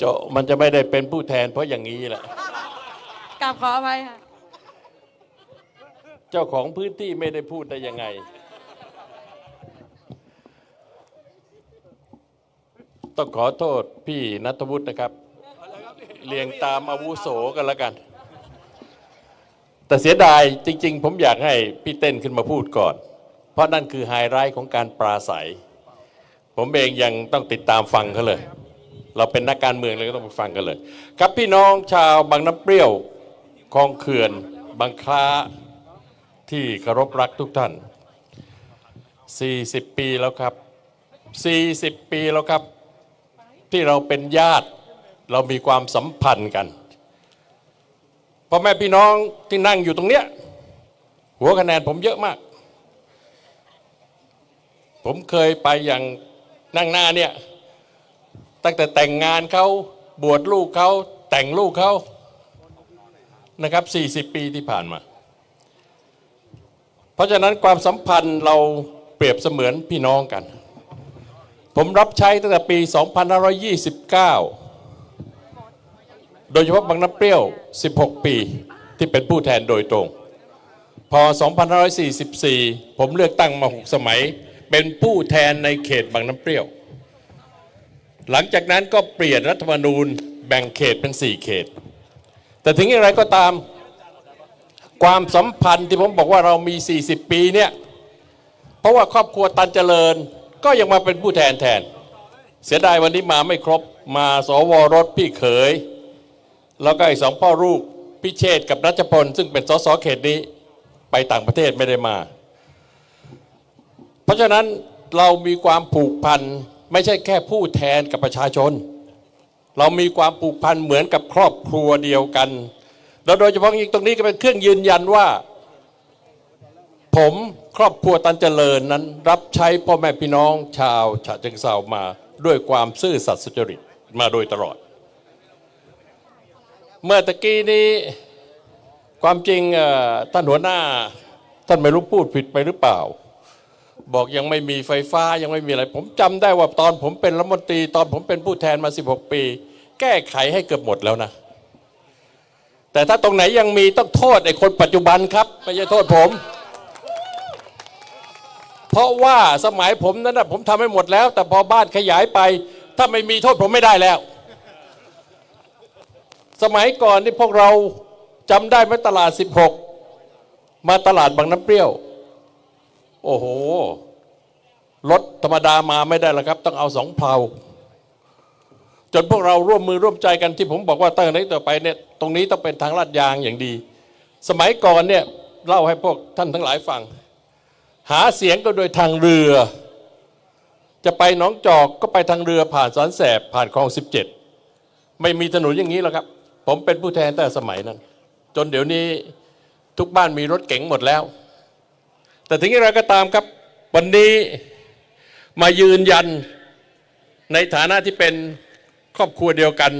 โจะมันจะไม่ได้เป็นผู้แทนเพราะอย่างนี้แหละกราบขออภัยค่ะ เจ้าของพื้นที่ไม่ได้พูดได้ยังไง ต้องขอโทษพี่นัทวุฒินะครับ เรียงตามอาวุโสกันแล้วกัน แต่เสียดายจริง ๆ ผมอยากให้พี่เต้นขึ้นมาพูดก่อน เพราะนั่นคือไฮไลท์ของการปราศัย ผมเองยังต้องติดตามฟังเขาเลย เราเป็นนักการเมืองเลยก็ต้องไปฟังกันเลย ครับพี่น้องชาวบางน้ำเปรี้ยวคลองเขื่อนบางคล้าที่เคารพรักทุกท่าน 40 ปีแล้วครับ 40 ปีแล้วครับ ที่เราเป็นญาติเรามีความสัมพันธ์กันพ่อแม่พี่น้องที่นั่งอยู่ตรงเนี้ยหัวคะแนนผมเยอะมาก ผมเคยไปอย่างนั่งหน้าเนี่ย ตั้งแต่แต่งงานเขาบวชลูกเขาแต่งลูกเขานะครับ 40 ปีที่ผ่านมา เพราะฉะนั้นความสัมพันธ์เราเปรียบเสมือนพี่น้องกัน ผมรับใช้ตั้งแต่ปี 2529 โดยเฉพาะบางน้ำเปรี้ยว 16 ปีที่เป็นผู้แทนโดยตรง พอ 2544 ผมเลือกตั้งมา 6 สมัย เป็นผู้แทนในเขตบางน้ำเปรี้ยว หลังจากนั้นก็เปลี่ยนรัฐธรรมนูญแบ่งเขตเป็น 4 เขต แต่ถึงอย่างไรก็ตามความสัมพันธ์ที่ผมบอกว่าเรามี 40 ปีเนี่ย เพราะว่าครอบครัวตันเจริญก็ยังมาเป็นผู้แทนแทน เสียดายวันนี้มาไม่ครบมาสวรถพี่เขย แล้วก็อีกสองพ่อลูกพิเชษกับรัชพล ซึ่งเป็นสสเขตนี้ไปต่างประเทศไม่ได้มา เพราะฉะนั้นเรามีความผูกพัน ไม่ใช่แค่ผู้แทนกับประชาชน เรามีความผูกพันเหมือนกับครอบครัวเดียวกันแล้วโดยเฉพาะยิ่งตรงนี้ก็เป็นเครื่องยืนยันว่า ผมครอบครัวตันเจริญนั้น รับใช้พ่อแม่พี่น้องชาวฉะเชิงเซามาด้วยความซื่อสัตย์สุจริตมาโดยตลอด เมื่อตะกี้นี้ความจริงท่านหัวหน้าท่านไม่รู้พูดผิดไปหรือเปล่า บอกยังไม่มีไฟฟ้ายังไม่มีอะไร ผมจำได้ว่าตอนผมเป็นรัฐมนตรี ตอนผมเป็นผู้แทนมา 16 ปี แก้ไขให้เกือบหมดแล้วนะ แต่ถ้าตรงไหนยังมีต้องโทษไอ้คนปัจจุบันครับ ไม่ใช่โทษผม เพราะว่าสมัยผมนั้นนะผมทำให้หมดแล้ว แต่พอบ้านขยายไป ถ้าไม่มีโทษผมไม่ได้แล้ว สมัยก่อนที่พวกเราจำได้ไหมตลาด 16 มาตลาดบางน้ำเปรี้ยว โอ้โห รถธรรมดามาไม่ได้แล้วครับ ต้องเอาสองเพลาจนพวกเราร่วมมือร่วมใจกันที่ผมบอกว่าตั้งแต่นี้ต่อไปเนี่ยตรงนี้ต้องเป็นทางลาดยางอย่างดี สมัยก่อนเนี่ยเล่าให้พวกท่านทั้งหลายฟัง หาเสียงก็โดยทางเรือ จะไปหนองจอกก็ไปทางเรือผ่านสันแสบผ่านคลอง 17 ไม่มีถนนอย่างนี้หรอกครับ ผมเป็นผู้แทนแต่สมัยนั้น จนเดี๋ยวนี้ทุกบ้านมีรถเก๋งหมดแล้ว แต่ถึงอย่างไรก็ตามครับวันนี้มายืนยันในฐานะที่เป็นครอบครัวเดียวกัน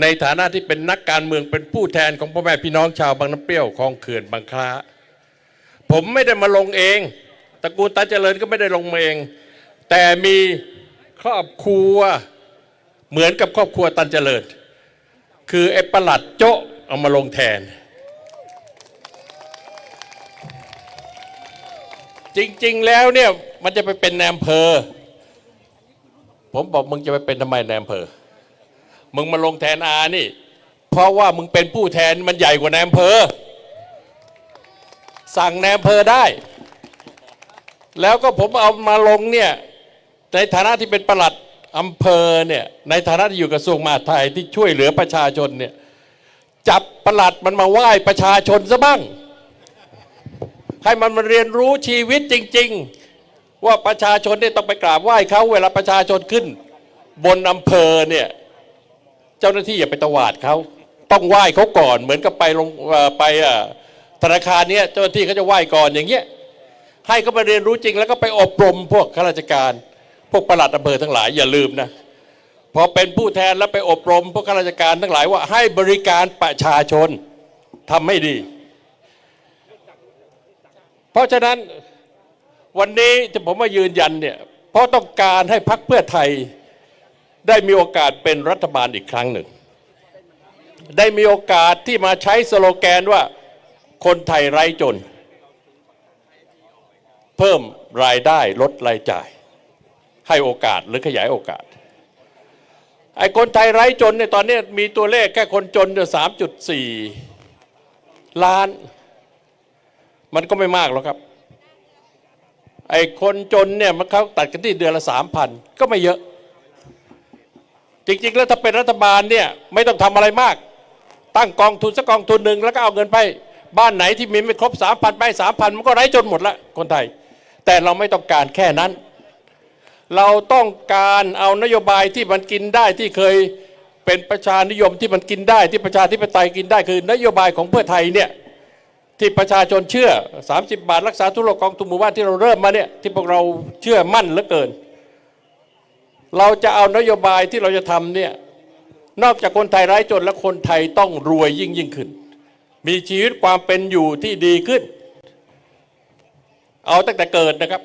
ในฐานะที่เป็นนักการเมืองเป็นผู้แทนของพ่อแม่พี่น้องชาวบางน้ำเปรี้ยวคลองเขื่อนบางคล้า ผมไม่ได้มาลงเองตระกูลตาเจริญก็ไม่ได้ลงมาเอง แต่มีครอบครัวเหมือนกับครอบครัวตันเจริญ คือไอ้ประหลัดโจะเอามาลงแทน จริง ๆ แล้วเนี่ยมันจะไปเป็นแนมเพอผมบอกมึงจะไปเป็นทำไมแนมเพอมึงมาลงแทนอานี่ เพราะว่ามึงเป็นผู้แทนมันใหญ่กว่าแนมเพอสั่งแนมเพอได้ แล้วก็ผมเอามาลงเนี่ยในฐานะที่เป็นประหลัดอำเภอเนี่ยในฐานะที่อยู่กระทรวงมหาดไทยที่ช่วยเหลือประชาชนเนี่ยจับประหลัดมันมาไหว้ประชาชนซะบ้าง ให้มันมาเรียนรู้ชีวิตจริง ๆ ว่าประชาชนเนี่ยต้องไปกราบไหว้เขาเวลาประชาชนขึ้น บนอำเภอเนี่ยเจ้าหน้าที่อย่าไปตวาดเขาต้องไหว้เขาก่อน เหมือนกับไปลงไปอะธนาคารเนี้ยเจ้าหน้าที่เขาจะไหว้ก่อนอย่างเงี้ยให้เขาไปเรียนรู้จริง แล้วก็ไปอบรมพวกข้าราชการ พวกประหลัดอำเภอทั้งหลายอย่าลืมนะพอเป็นผู้แทนแล้วไปอบรมพวกข้าราชการทั้งหลายว่าให้บริการประชาชนทำให้ดี เพราะฉะนั้นวันนี้ที่ผมมายืนยันเนี่ยเพราะต้องการให้พักเพื่อไทย ได้มีโอกาสเป็นรัฐบาลอีกครั้งหนึ่ง ได้มีโอกาสที่มาใช้สโลแกนว่าคนไทยไร้จน เพิ่มรายได้ลดรายจ่าย ให้โอกาสหรือขยายโอกาสไอ้คนไทยไร้จนเนี่ยตอนนี้มีตัวเลขแค่คนจนเนี่ยสามจุดสี่ล้าน มันก็ไม่มากหรอกครับ ไอ้คนจนเนี่ยมันเขาตัดกันที่เดือนละสามพันก็ไม่เยอะ จริงๆ แล้วถ้าเป็นรัฐบาลเนี่ยไม่ต้องทำอะไรมาก ตั้งกองทุนสักกองทุนหนึ่งแล้วก็เอาเงินไป บ้านไหนที่มีไม่ครบสามพันไปสามพันมันก็ไร้จนหมดละคนไทย แต่เราไม่ต้องการแค่นั้น เราต้องการเอานโยบายที่มันกินได้ที่เคยเป็นประชานิยมที่มันกินได้ที่ประชาธิปไตยกินได้คือนโยบายของเพื่อไทยเนี่ย ที่ประชาชนเชื่อ 30 บาทรักษาทุกโรคกองทุนหมู่บ้านที่เราเริ่มมาเนี่ยที่พวกเราเชื่อมั่นเหลือเกิน เราจะเอานโยบายที่เราจะทำเนี่ยนอกจากคนไทยไร้จนและคนไทยต้องรวยยิ่งยิ่งขึ้น มีชีวิตความเป็นอยู่ที่ดีขึ้น เอาตั้งแต่เกิดนะครับ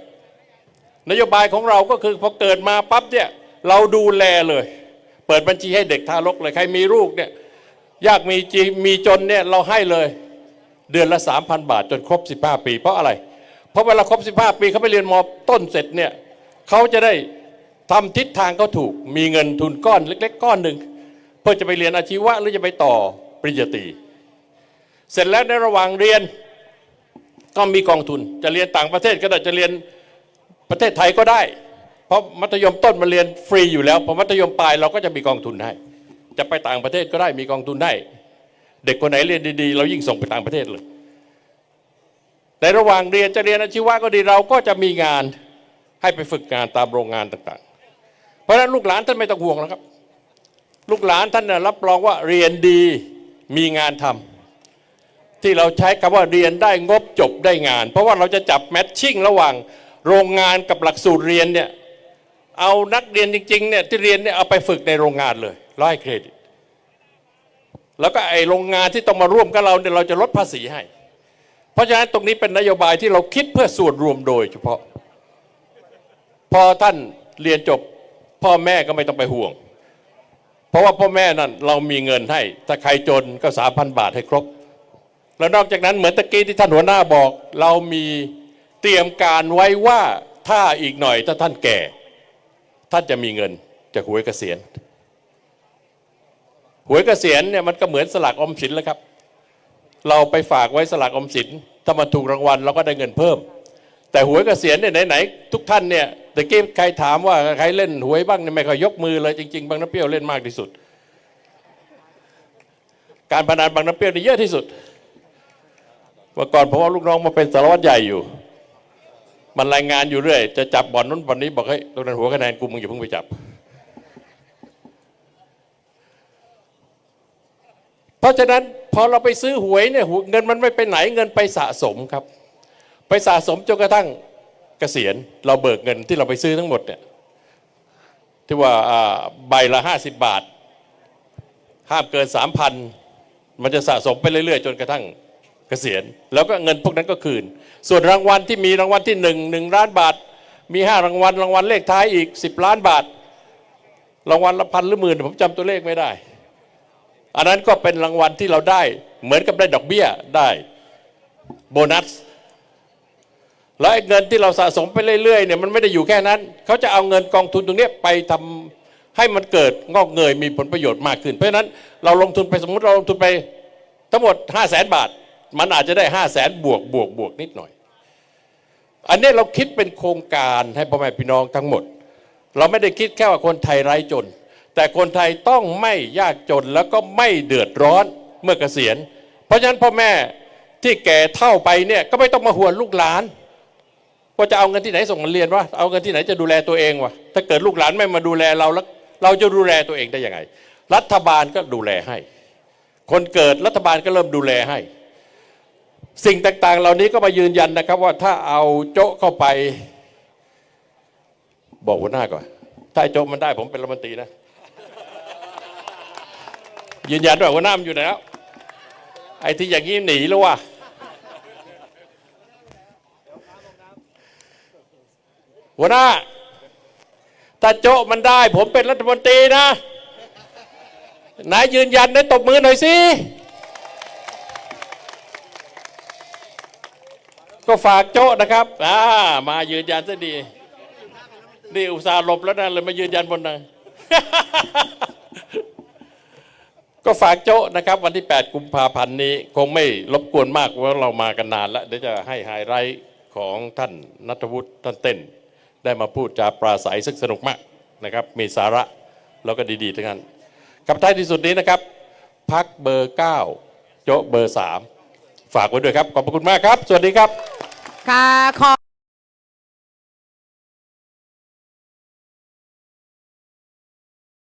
นโยบายของเราก็คือพอเกิดมาปั๊บเนี่ยเราดูแลเลย เปิดบัญชีให้เด็กทารกเลยใครมีลูกเนี่ยยากมีจีมีจนเนี่ยเราให้เลย เดือนละ 3,000 บาทจนครบ 15 ปี เพราะอะไร เพราะเวลาครบ 15 ปีเขาไปเรียนมต้นเสร็จเนี่ยเขาจะได้ทำทิศทางเขาถูก มีเงินทุนก้อนเล็ก ๆ ก้อนหนึ่งเพื่อจะไปเรียนอาชีวะหรือจะไปต่อปริญญาตรีเสร็จแล้วในระหว่างเรียนก็มีกองทุน จะเรียนต่างประเทศก็ได้จะเรียนประเทศไทยก็ได้ เพราะมัธยมต้นมาเรียนฟรีอยู่แล้วพอมัธยมปลายเราก็จะมีกองทุนให้ จะไปต่างประเทศก็ได้มีกองทุนให้ เด็กคนไหนเรียนดีๆ เรายิ่งส่งไปต่างประเทศเลย ในระหว่างเรียนจะเรียนอาชีวะก็ดีเราก็จะมีงานให้ไปฝึกงานตามโรงงานต่างๆ เพราะฉะนั้นลูกหลานท่านไม่ต้องห่วงแล้วครับ ลูกหลานท่านรับรองว่าเรียนดีมีงานทำที่เราใช้คำว่าเรียนได้งบจบได้งาน เพราะว่าเราจะจับแมทชิ่งระหว่างโรงงานกับหลักสูตรเรียนเนี่ยเอานักเรียนจริงๆเนี่ยที่เรียนเนี่ยเอาไปฝึกในโรงงานเลยร้อยเครดิต แล้วก็ไอโรงงานที่ต้องมาร่วมกับเราเนี่ยเราจะลดภาษีให้ เพราะฉะนั้นตรงนี้เป็นนโยบายที่เราคิดเพื่อส่วนรวมโดยเฉพาะ พอท่านเรียนจบพ่อแม่ก็ไม่ต้องไปห่วง เพราะว่าพ่อแม่นั่นเรามีเงินให้ ถ้าใครจนก็สามพันบาทให้ครบ แล้วนอกจากนั้นเหมือนตะกี้ที่ท่านหัวหน้าบอก เรามีเตรียมการไว้ว่าถ้าอีกหน่อยถ้าท่านแก่ ท่านจะมีเงินจากหวยเกษียณ หวยเกษียณเนี่ยมันก็เหมือนสลากอมสินแล้วครับ เราไปฝากไว้สลากอมสินถ้ามันถูกรางวัลเราก็ได้เงินเพิ่ม แต่หวยเกษียณเนี่ยไหนๆทุกท่านเนี่ยตะกี้ใครถามว่าใครเล่นหวยบ้างเนี่ยไม่ค่อยยกมือเลยจริงๆบางน้ำเปรี้ยวเล่นมากที่สุด การพนันบางน้ำเปรี้ยวนี่เยอะที่สุดเมื่อก่อนผมเอาลูกน้องมาเป็นสารวัตรใหญ่อยู่ มันรายงานอยู่เรื่อย จะจับบ่อนนู้นบ่อนนี้บอกให้ยตรงนั้นหัวคะแนนกูมึงอย่าเพิ่งไปจับ เพราะฉะนั้นพอเราไปซื้อหวยเนี่ยเงินมันไม่ไปไหนเงินไปสะสมครับ ไปสะสมจนกระทั่งเกษียณเราเบิกเงินที่เราไปซื้อทั้งหมดเนี่ยที่ว่าใบละห้าสิบบาท ห้ามเกินสามพันมันจะสะสมไปเรื่อยๆ จนกระทั่งเกษียณ แล้วก็เงินพวกนั้นก็คืน ส่วนรางวัลที่มีรางวัลที่หนึ่งหนึ่งล้านบาท มีห้ารางวัลรางวัลเลขท้ายอีกสิบล้านบาท รางวัลละพันหรือหมื่นผมจำตัวเลขไม่ได้ อันนั้นก็เป็นรางวัลที่เราได้ เหมือนกับได้ดอกเบี้ยได้โบนัส แล้วไอ้เงินที่เราสะสมไปเรื่อยๆเนี่ยมันไม่ได้อยู่แค่นั้น เขาจะเอาเงินกองทุนตรงนี้ไปทำให้มันเกิดงอกเงยมีผลประโยชน์มากขึ้น เพราะฉะนั้นเราลงทุนไปสมมติเราลงทุนไปทั้งหมด 5 0 0แสนบาท มันอาจจะได้ 5 0 0แสนบวกบวกบวกนิดหน่อย อันนี้เราคิดเป็นโครงการให้พ่อแม่พี่น้องทั้งหมด เราไม่ได้คิดแค่ว่าคนไทยไร้จน แต่คนไทยต้องไม่ยากจนแล้วก็ไม่เดือดร้อนเมื่อเกษียณ เพราะฉะนั้นพ่อแม่ที่แก่เท่าไปเนี่ยก็ไม่ต้องมาห่วงลูกหลานว่าจะเอาเงินที่ไหนส่งมาเรียนวะเอาเงินที่ไหนจะดูแลตัวเองวะถ้าเกิดลูกหลานไม่มาดูแลเราแล้วเราจะดูแลตัวเองได้ยังไง รัฐบาลก็ดูแลให้ คนเกิดรัฐบาลก็เริ่มดูแลให้ สิ่งต่างๆ เหล่านี้ก็มายืนยันนะครับ ว่าถ้าเอาโจ๊ะเข้าไป บอกหัวหน้าก่อนถ้าโจ๊ะมันได้ผมเป็นรัฐมนตรีนะ ยืนยันด้วยหัวหน้ามันอยู่แล้ว ไอ้ที่อย่างนี้หนีแล้ววะหัวหน้าถ้าโจมันได้ ผมเป็นรัฐมนตรีนะไหนายยืนยันได้ตบมือหน่อยสิ ก็ฝากโจนะครับอ่ามายืนยันซะดี นี่อุตส่าห์หลบแล้วนะเลยมายืนยันบนนั้น ก็ฝากโจ้นะครับ วันที่ 8 กุมภาพันธ์นี้ คงไม่รบกวนมากเพราะเรามากันนานแล้วเดี๋ยวจะให้ไฮไลท์ของท่านนัทวุฒิท่านเต้น ได้มาพูดจาปราศัยซึ่งสนุกมากนะครับ มีสาระแล้วก็ดีๆทั้งนั้นกับท้ายที่สุดนี้นะครับ พักเบอร์ 9 โจ๊ะเบอร์ 3 ฝากไว้ด้วยครับ ขอบพระคุณมากครับ สวัสดีครับ ค่ะขอ